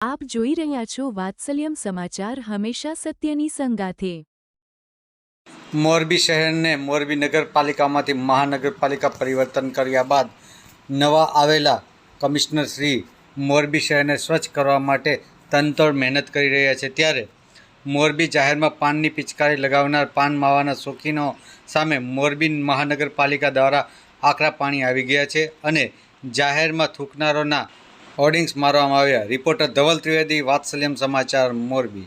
આપ જોઈ રહ્યા છો વાત્સલ્યમ સમાચાર હંમેશા સત્યની સંગાથે. મોરબી શહેરને મોરબી નગરપાલિકામાંથી મહાનગરપાલિકા પરિવર્તન કર્યા બાદ નવા આવેલા કમિશનર શ્રી મોરબી શહેરને સ્વચ્છ કરવા માટે તનતોડ મહેનત કરી રહ્યા છે. ત્યારે મોરબી જાહેરમાં પાનની પિચકારી લગાવનાર પાન માવાના શોખીનો સામે મોરબી મહાનગરપાલિકા દ્વારા આકરા પાણી આવી ગયા છે અને જાહેરમાં થૂકનારોના હોર્ડિંગ્સ મારવામાં આવ્યા. રિપોર્ટર ધવલ ત્રિવેદી વાત્સલ્યમ સમાચાર, મોરબી.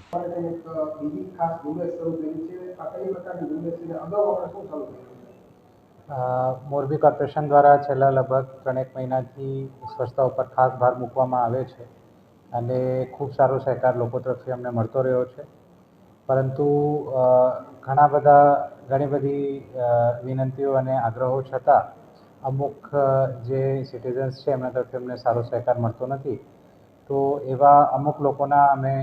મોરબી કોર્પોરેશન દ્વારા છેલ્લા લગભગ ત્રણેક મહિનાથી સ્વચ્છતા ઉપર ખાસ ભાર મૂકવામાં આવે છે અને ખૂબ સારો સહકાર લોકો તરફથી અમને મળતો રહ્યો છે. પરંતુ ઘણા બધા, ઘણી બધી વિનંતીઓ અને આગ્રહો છતાં અમુક જે સિટીઝન્સ છે, એમના તરફથી અમને સારો સહકાર મળતો નથી. તો એવા અમુક લોકોના અમે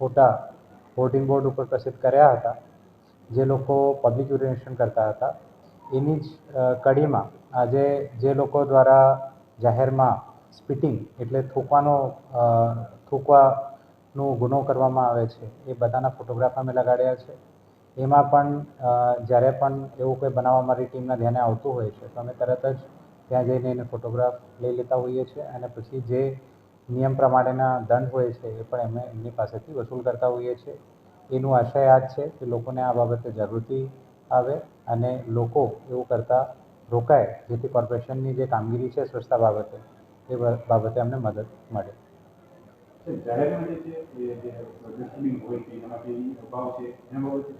ફોટા હોર્ડિંગ બોર્ડ ઉપર પ્રસિદ્ધ કર્યા હતા, જે લોકો પબ્લિક યુરિનેશન કરતા હતા. એની જ કડીમાં આજે જે લોકો દ્વારા જાહેરમાં સ્પિટિંગ એટલે થૂકવાનો થૂકવાનો ગુનો કરવામાં આવે છે, એ બધાના ફોટોગ્રાફ અમે લગાડ્યા છે. એમાં પણ જ્યારે પણ એવું કોઈ બનાવ અમારી ટીમના ધ્યાને આવતું હોય છે, તો અમે તરત જ ત્યાં જઈને એને ફોટોગ્રાફ લઈ લેતા હોઈએ છીએ અને પછી જે નિયમ પ્રમાણેના દંડ હોય છે એ પણ અમે એમની પાસેથી વસૂલ કરતા હોઈએ છીએ. એનું આશય આ જ છે કે લોકોને આ બાબતે જાગૃતિ આવે અને લોકો એવું કરતાં રોકાય, જેથી કોર્પોરેશનની જે કામગીરી છે સ્વચ્છતા બાબતે, એ બાબતે અમને મદદ મળે. જાહેરમાં જે છે જે પ્રદર્શની હોય છે એનામાંથી અભાવ છે, એના બાબતે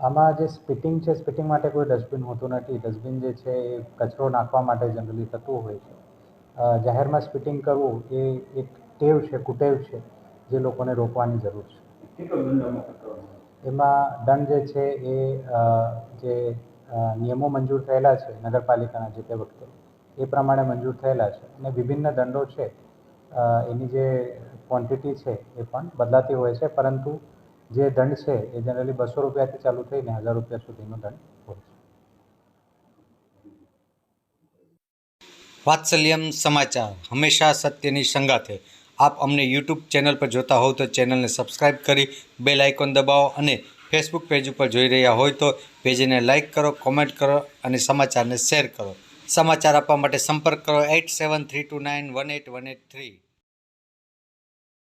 આમાં જે સ્પિટિંગ છે સ્પિટિંગ માટે કોઈ ડસ્ટબિન હોતું નથી. ડસ્ટબિન જે છે એ કચરો નાખવા માટે જનરલી થતું હોય છે. જાહેરમાં સ્પિટિંગ કરવું એ એક ટેવ છે કુટેવ છે જે લોકોને રોકવાની જરૂર છે. એમાં દંડ જે છે એ જે નિયમો મંજૂર થયેલા છે નગરપાલિકાના જે તે વખતે એ પ્રમાણે મંજૂર થયેલા છે. અને વિભિન્ન દંડો છે. એની જે ક્વોન્ટિટી છે એ પણ બદલાતી હોય છે પરંતુ જે દંડ છે, એ જનરલી બસો રૂપિયાથી ચાલુ થઈને હજાર રૂપિયા સુધીનો દંડ હોય છે. વાત્સલ્યમ સમાચાર. હંમેશા સત્યની સંગાથે. આપ અમને યુટ્યુબ ચેનલ પર જોતા હોવ તો ચેનલને સબસ્ક્રાઇબ કરી બેલ આઇકોન દબાવો અને ફેસબુક પેજ ઉપર જોઈ રહ્યા હોય તો પેજને લાઇક કરો, કોમેન્ટ કરો અને સમાચારને શેર કરો. સમાચાર આપવા માટે સંપર્ક કરો eight seven three two nine one eight one eight three.